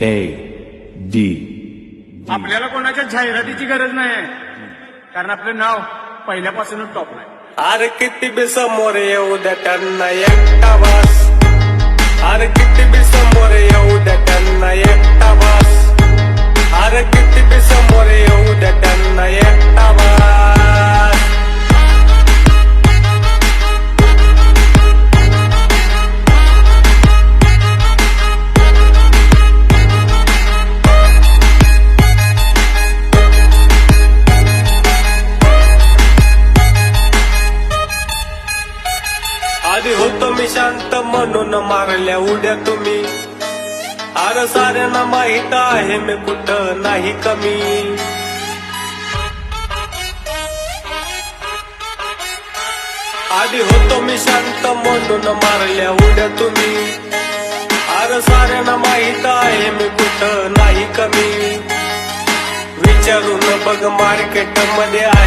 A D. आपल्याला कोणाच्या जाहिरातीची गरज नाही. आहे कारण आपलं नाव पहिल्यापासूनच टॉप आहे अरे किती बी समोर येऊ द्या त्यांना एकटा बस आधी होतो मी शांत म्हणून मारल्या उड्या तुम्ही. अरे साऱ्यांना माहीत आहे मी कुठं नाही कमी. आधी होतो मी शांत म्हणून मारल्या उड्या तुम्ही. अरे साऱ्यांना माहीत आहे मी कुठं नाही कमी. विचारून बघ मार्केटमध्ये आहे.